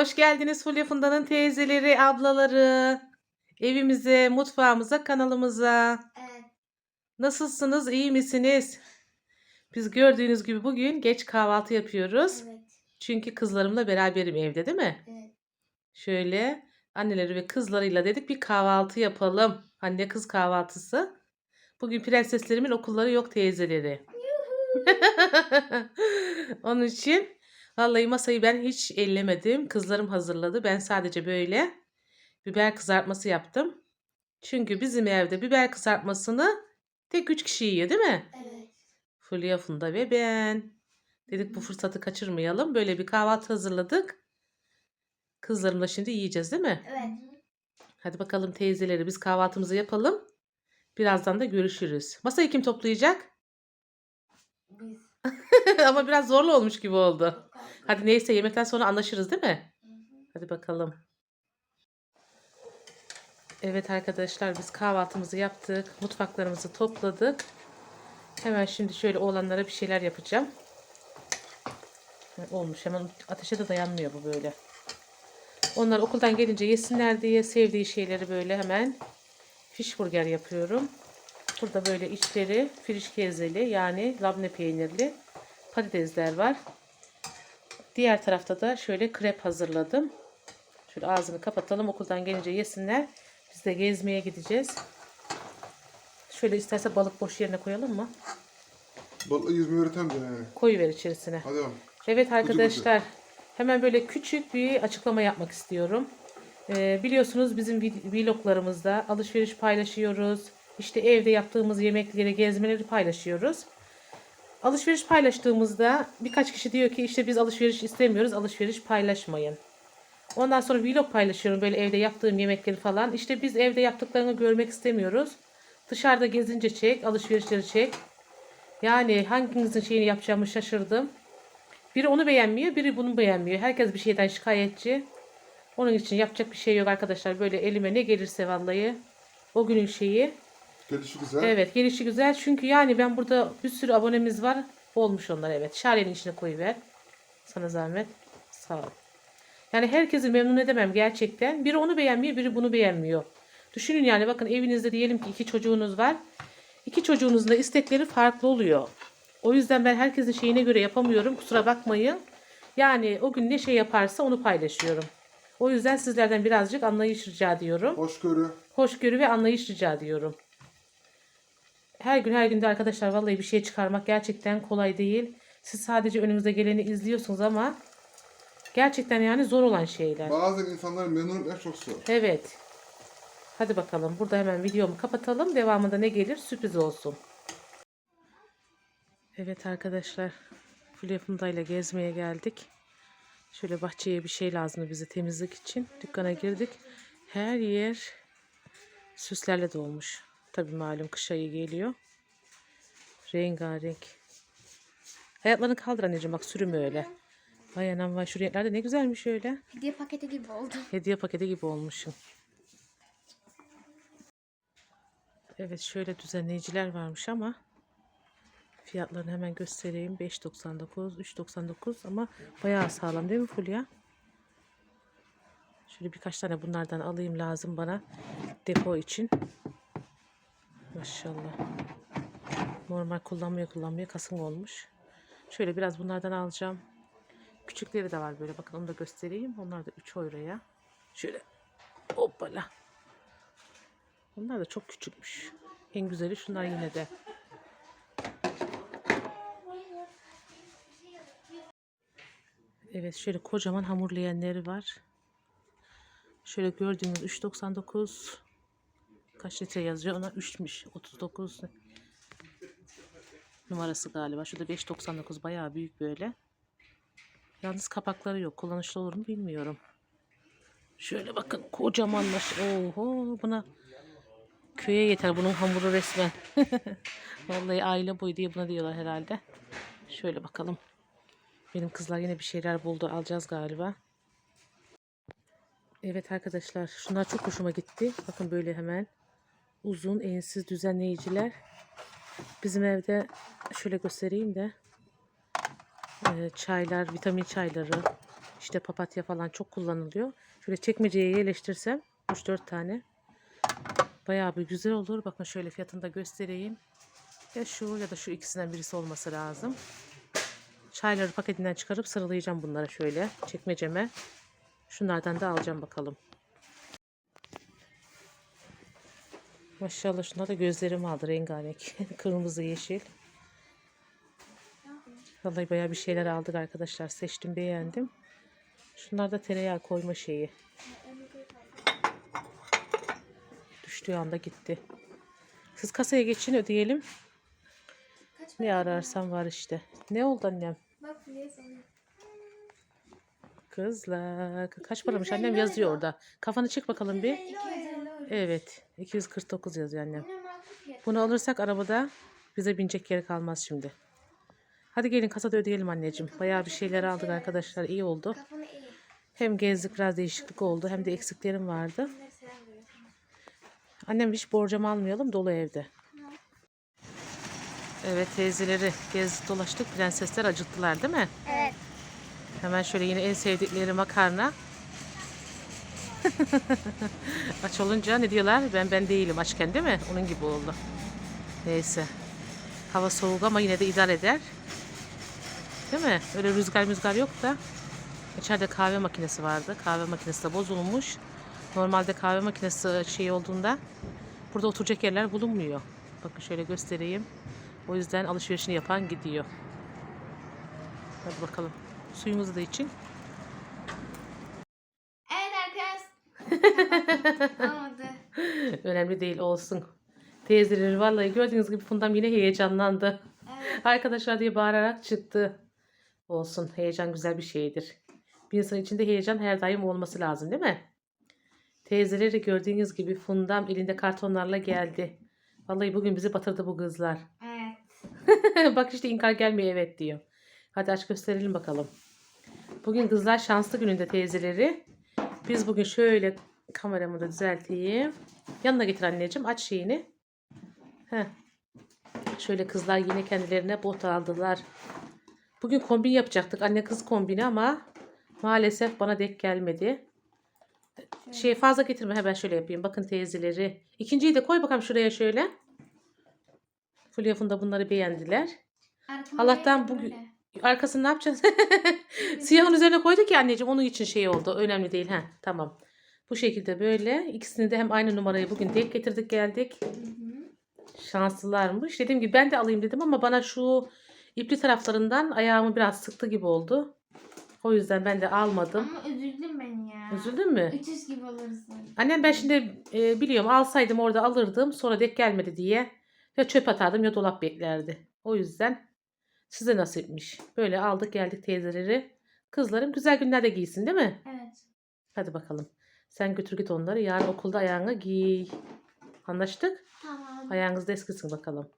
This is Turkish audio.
Hoş geldiniz Fulya Funda'nın teyzeleri, ablaları. Evimize, mutfağımıza, kanalımıza. Evet. Nasılsınız? iyi misiniz? Biz gördüğünüz gibi bugün geç kahvaltı yapıyoruz. Evet. Çünkü kızlarımla beraberim evde değil mi? Evet. Şöyle anneleri ve kızlarıyla dedik bir kahvaltı yapalım. Anne kız kahvaltısı. Bugün prenseslerimin okulları yok teyzeleri. Onun için vallahi masayı ben hiç ellemedim. Kızlarım hazırladı. Ben sadece böyle biber kızartması yaptım. Çünkü bizim evde biber kızartmasını tek üç kişi yiyor değil mi? Evet. Fulya, Funda ve ben. Dedik bu fırsatı kaçırmayalım. Böyle bir kahvaltı hazırladık. Kızlarımla şimdi yiyeceğiz değil mi? Evet. Hadi bakalım teyzeleri biz kahvaltımızı yapalım. Birazdan da görüşürüz. Masayı kim toplayacak? Biz. Ama biraz zorlu olmuş gibi oldu. Hadi neyse yemekten sonra anlaşırız değil mi? Hadi bakalım. Evet arkadaşlar biz kahvaltımızı yaptık. Mutfaklarımızı topladık. Hemen şimdi şöyle oğlanlara bir şeyler yapacağım. Olmuş hemen ateşe de dayanmıyor bu böyle. Onlar okuldan gelince yesinler diye sevdiği şeyleri böyle hemen fiş yapıyorum. Burada böyle içleri frişkezeli yani labne peynirli patatesler var. Diğer tarafta da şöyle krep hazırladım. Şöyle ağzını kapatalım okuldan gelince yesinler. Biz de gezmeye gideceğiz. Şöyle isterse balık boş yerine koyalım mı? Balığı yüzmeyi öğreten de yani. Koyuver içerisine. Hadi bakalım. Evet arkadaşlar hemen böyle küçük bir açıklama yapmak istiyorum. Ee, biliyorsunuz bizim vloglarımızda alışveriş paylaşıyoruz. İşte evde yaptığımız yemekleri, gezmeleri paylaşıyoruz. Alışveriş paylaştığımızda birkaç kişi diyor ki işte biz alışveriş istemiyoruz, alışveriş paylaşmayın. Ondan sonra vlog paylaşıyorum böyle evde yaptığım yemekleri falan. İşte biz evde yaptıklarını görmek istemiyoruz. Dışarıda gezince çek, alışverişleri çek. Yani hanginizin şeyini yapacağımı şaşırdım. Biri onu beğenmiyor, biri bunu beğenmiyor. Herkes bir şeyden şikayetçi. Onun için yapacak bir şey yok arkadaşlar. Böyle elime ne gelirse vallahi o günün şeyi. Gelişi güzel. Evet, gelişi güzel. Çünkü yani ben burada bir sürü abonemiz var. Olmuş onlar evet. Şariyenin içine koyuver. Sana zahmet. Sağ ol. Yani herkesi memnun edemem gerçekten. Biri onu beğenmiyor, biri bunu beğenmiyor. Düşünün yani bakın evinizde diyelim ki iki çocuğunuz var. İki çocuğunuzun da istekleri farklı oluyor. O yüzden ben herkesin şeyine göre yapamıyorum. Kusura bakmayın. Yani o gün ne şey yaparsa onu paylaşıyorum. O yüzden sizlerden birazcık anlayış rica ediyorum. Hoşgörü. Hoşgörü ve anlayış rica ediyorum. Her gün her günde arkadaşlar vallahi bir şey çıkarmak gerçekten kolay değil. Siz sadece önünüze geleni izliyorsunuz ama gerçekten yani zor olan şeyler. Bazen insanları memnun etmek çok zor. Evet. Hadi bakalım. Burada hemen videomu kapatalım. Devamında ne gelir sürpriz olsun. Evet arkadaşlar. Fulya Funda ile gezmeye geldik. Şöyle bahçeye bir şey lazımdı bize temizlik için. Dükkana girdik. Her yer süslerle dolmuş. Tabii malum kış ayı geliyor. Rengarenk. Hayatlarını kaldır anneciğim bak sürümü öyle. Vay anam vay şu renkler de ne güzelmiş öyle. Hediye paketi gibi oldu. Hediye paketi gibi olmuşum. Evet şöyle düzenleyiciler varmış ama fiyatlarını hemen göstereyim. 5.99, 3.99 ama bayağı sağlam değil mi Fulya? Şöyle birkaç tane bunlardan alayım lazım bana depo için. Maşallah. Normal kullanmaya kullanmaya kasım olmuş. Şöyle biraz bunlardan alacağım. Küçükleri de var böyle. Bakın onu da göstereyim. Onlar da 3 euroya. Şöyle hoppala. Onlar da çok küçükmüş. En güzeli şunlar yine de. Evet şöyle kocaman hamurlayanları var. Şöyle gördüğünüz 3.99 kaç litre yazıyor ona 3'müş 39 numarası galiba. Şurada 5.99 bayağı büyük böyle. Yalnız kapakları yok. Kullanışlı olur mu bilmiyorum. Şöyle bakın kocamanlaş. Oho buna köye yeter bunun hamuru resmen. Vallahi aile boyu diye buna diyorlar herhalde. Şöyle bakalım. Benim kızlar yine bir şeyler buldu. Alacağız galiba. Evet arkadaşlar şunlar çok hoşuma gitti. Bakın böyle hemen uzun ensiz düzenleyiciler. Bizim evde şöyle göstereyim de e, çaylar, vitamin çayları, İşte papatya falan çok kullanılıyor. Şöyle çekmeceye yerleştirsem 3-4 tane. Bayağı bir güzel olur. Bakın şöyle fiyatını da göstereyim. Ya şu ya da şu ikisinden birisi olması lazım. Çayları paketinden çıkarıp sıralayacağım bunlara şöyle çekmeceme. Şunlardan da alacağım bakalım. Maşallah şunlar da gözlerim aldı rengarenk. Kırmızı yeşil. Vallahi bayağı bir şeyler aldık arkadaşlar. Seçtim beğendim. Şunlar da tereyağı koyma şeyi. Düştüğü anda gitti. Siz kasaya geçin ödeyelim. Kaç Ne ararsan var işte. Ne oldu annem? Bak. Kızlar. Kaç paramış annem yazıyor orada. Kafanı çık bakalım bir. 250 euro. Evet. 249 yazıyor annem. Bunu alırsak arabada bize binecek yeri kalmaz şimdi. Hadi gelin kasada ödeyelim anneciğim. Bayağı bir şeyler aldık arkadaşlar. İyi oldu. Hem gezdik biraz değişiklik oldu hem de eksiklerim vardı. Annem hiç borcamı almayalım dolu evde. Evet teyzeleri gezdik dolaştık. Prensesler acıktılar değil mi? Evet. Hemen şöyle yine en sevdikleri makarna. Aç olunca ne diyorlar? Ben ben değilim açken değil mi? Onun gibi oldu. Neyse. Hava soğuk ama yine de idare eder. Değil mi? Öyle rüzgar rüzgar yok da. İçeride kahve makinesi vardı. Kahve makinesi de bozulmuş. Normalde kahve makinesi şey olduğunda burada oturacak yerler bulunmuyor. Bakın şöyle göstereyim. O yüzden alışverişini yapan gidiyor. Hadi bakalım. Suyumuzu da için. Evet arkadaşlar. Olmadı. Önemli değil olsun. Teyzeleri vallahi gördüğünüz gibi Fundam yine heyecanlandı. Evet. Arkadaşlar diye bağırarak çıktı. Olsun heyecan güzel bir şeydir. Bir insan içinde heyecan her daim olması lazım değil mi? Teyzeleri gördüğünüz gibi Fundam elinde kartonlarla geldi. Vallahi bugün bizi batırdı bu kızlar. Evet. Bak işte inkar gelmiyor evet diyor. Hadi aç gösterelim bakalım. Bugün kızlar şanslı gününde teyzeleri. Biz bugün şöyle kameramı da düzelteyim. Yanına getir anneciğim aç şeyini. Heh. Şöyle kızlar yine kendilerine bot aldılar. Bugün kombin yapacaktık anne kız kombini ama maalesef bana denk gelmedi. Şey fazla getirme hemen şöyle yapayım. Bakın teyzeleri. İkinciyi de koy bakalım şuraya şöyle. Fulya Funda bunları beğendiler. Allah'tan bugün- Arkasını ne yapacağız? Siyahın üzerine koyduk ya anneciğim. Onun için şey oldu. Önemli değil. ha tamam. Bu şekilde böyle. İkisini de hem aynı numarayı bugün denk getirdik geldik. Hı hı. Şanslılarmış. Dediğim gibi ben de alayım dedim ama bana şu ipli taraflarından ayağımı biraz sıktı gibi oldu. O yüzden ben de almadım. Ama üzüldüm ben ya. Üzüldün mü? 300 gibi olursun. Annem ben şimdi e, biliyorum alsaydım orada alırdım. Sonra denk gelmedi diye. Ya çöp atardım ya dolap beklerdi. O yüzden size nasipmiş. Böyle aldık geldik teyzeleri. Kızlarım güzel günlerde giysin değil mi? Evet. Hadi bakalım. Sen götür git onları. Yarın okulda ayağına giy. Anlaştık? Tamam. Ayağınızda eskisin bakalım.